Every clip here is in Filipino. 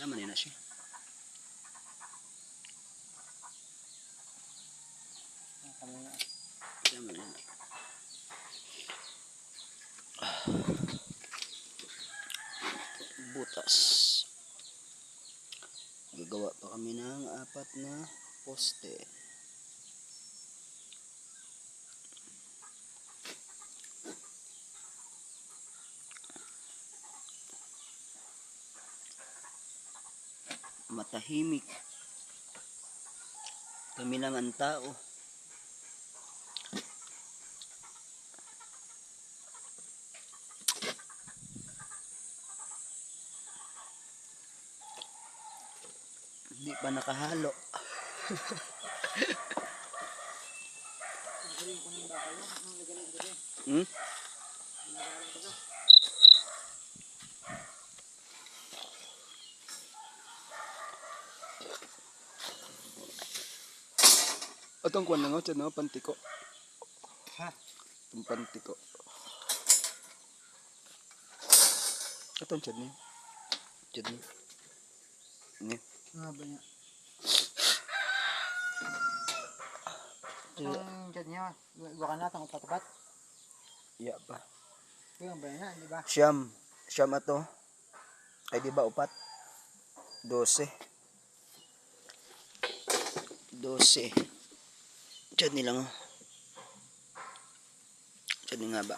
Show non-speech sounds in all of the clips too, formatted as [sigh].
Tama na siya. Tama na. Ah. Butas. Gagawa pa kami ng apat na poste. Matahimik. Kami lang ang tao. Hindi pa nakahalo. [laughs] Hmm? Atong kuwan lang ako, no? Pantiko. Ha? Itong pantiko. Atong chad niya. Chad niya. Niya. Nga ba niya? Iya. Ang dyan niya, buka na itong patapat. Iya pa. Yung ba niya, di ba? Siyam. Siyam ato. Ay di ba upat? Dose. Dose. Diyan nila nga. Diyan nga ba?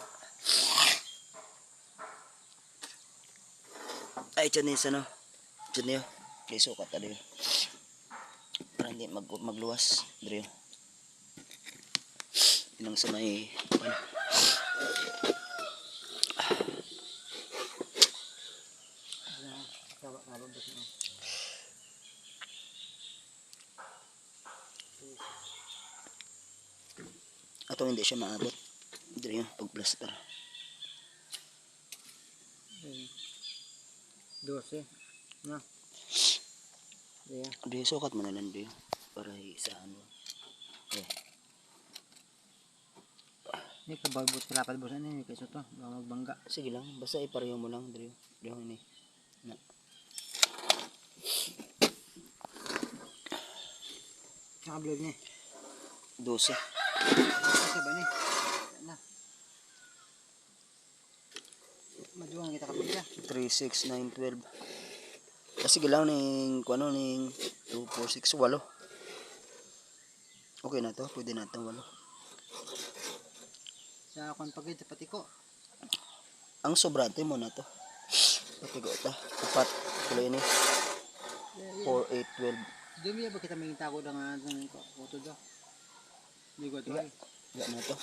Ay, diyan niya no. Diyan niya. Kaya sukat na diyo. Para hindi mag magluwas. Diyo. Inang sa may... Ano? Atong hindi siya maabot. Diyo, pag-plaster. Dose. Na. Diya. Diyo, sukat mo na lang diyo. Para isahan mo. Eh, Ini kabarbot kalapad bosan ini kayak to. Baka magbangga. sige lang. Basta ipareho mo lang, Diyo. Diyo, ini. Na. Nakablog ni. 12. Asa ba ni? Na. Maduang kita kapag siya. 3, 6, 9, 12. Ah, sige lang, ning, kung ano, ning 2, 4, 6, 8. Okay na to. Pwede na itong 8. Sa akong pagid pati ko. Ang sobrante mo na to. Patigo ta. Upat. Tuloy ini. 4, 8, 12. Dumi ba kita may tago da nga ng ko. Foto do. Di ko to. Iya. Iya na to.